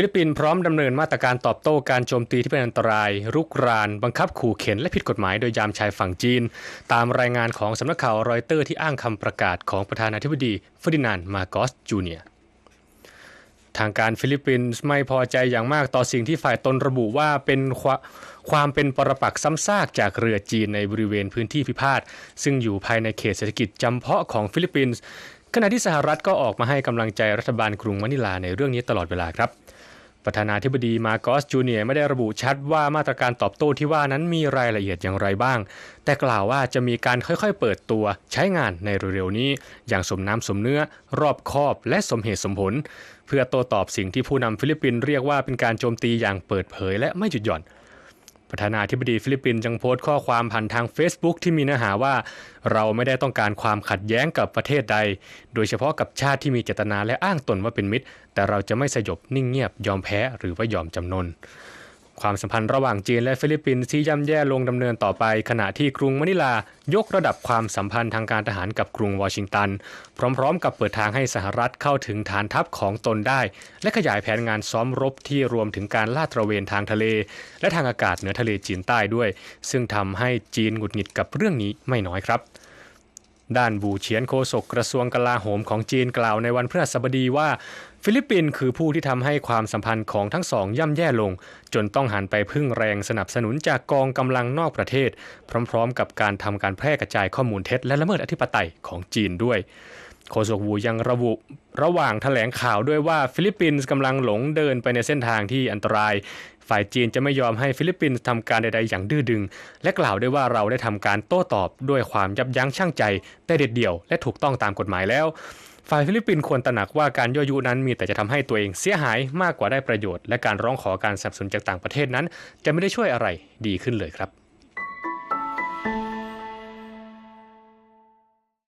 ฟิลิปปินส์พร้อมดำเนินมาตรการตอบโต้การโจมตีที่เป็นอันตราย รุกราน บังคับขู่เข็นและผิดกฎหมายโดยยามชายฝั่งจีน ตามรายงานของสำนักข่าวรอยเตอร์ที่อ้างคำประกาศของประธานาธิบดีเฟอร์ดินานด์มาโกสจูเนียร์ทางการฟิลิปปินส์ไม่พอใจอย่างมากต่อสิ่งที่ฝ่ายตนระบุว่าเป็นควาความเป็นปรปักษ์ซ้ำซากจากเรือจีนในบริเวณพื้นที่พิพาทซึ่งอยู่ภายในเขตเศรษฐกิจจำเพาะของฟิลิปปินส์ขณะที่สหรัฐก็ออกมาให้กำลังใจรัฐบาลกรุงมะนิลาในเรื่องนี้ตลอดเวลาครับ ประธานาธิบดีมาโกสจูเนียไม่ได้ระบุชัดว่ามาตรการตอบโต้ที่ว่านั้นมีรายละเอียดอย่างไรบ้าง แต่กล่าวว่าจะมีการค่อยๆเปิดตัวใช้งานในเร็วๆนี้ อย่างสมน้ำสมเนื้อ รอบคอบและสมเหตุสมผล เพื่อโต้ตอบสิ่งที่ผู้นำฟิลิปปินส์เรียกว่าเป็นการโจมตีอย่างเปิดเผยและไม่หยุดหย่อน ประธานาธิบดีฟิลิปปินส์ยังโพสต์ข้อความผ่านทาง Facebook ที่มีเนื้อหาว่า เราไม่ได้ต้องการความขัดแย้งกับประเทศใด โดยเฉพาะกับชาติที่มีเจตนาและอ้างตนว่าเป็นมิตร แต่เราจะไม่สยบนิ่งเงียบยอมแพ้หรือว่ายอมจำนน ความสัมพันธ์ระหว่างจีนและฟิลิปปินส์ที่ย่ำแย่ลงดำเนินต่อไป ขณะที่กรุงมะนิลายกระดับความสัมพันธ์ทางการทหารกับกรุงวอชิงตัน พร้อมๆ กับเปิดทางให้สหรัฐเข้าถึงฐานทัพของตนได้ และขยายแผนงานซ้อมรบที่รวมถึงการลาดตระเวนทางทะเล และทางอากาศเหนือทะเลจีนใต้ด้วย ซึ่งทำให้จีนหงุดหงิดกับเรื่องนี้ไม่น้อยครับ ด้านบูเฉียนโฆษกกระทรวงกลาโหมของจีนกล่าวในวันพฤหัสบดีว่า ฟิลิปปินส์คือผู้ที่ทำให้ความสัมพันธ์ของทั้งสองย่ำแย่ลง จนต้องหันไปพึ่งแรงสนับสนุนจากกองกำลังนอกประเทศ พร้อม ๆ กับการทำการแพร่กระจายข้อมูลเท็จและละเมิดอธิปไตยของจีนด้วย โฆษกวูยังระบุระหว่างแถลงข่าวด้วยว่าฟิลิปปินส์กำลังหลงเดินไปในเส้นทางที่อันตราย ฝ่ายจีนจะไม่ยอมให้ฟิลิปปินส์ทำการใดๆ อย่างดื้อดึง และกล่าวด้วยว่าเราได้ทำการโต้ตอบด้วยความยับยั้งชั่งใจแต่เด็ดเดี่ยว และถูกต้องตามกฎหมายแล้ว ฝ่ายฟิลิปปินส์ควรตระหนักว่าการยั่วยุนั้นมีแต่จะทำให้ตัวเองเสียหายมากกว่าได้ประโยชน์ และการร้องขอการสนับสนุนจากต่างประเทศนั้น จะไม่ได้ช่วยอะไรดีขึ้นเลยครับ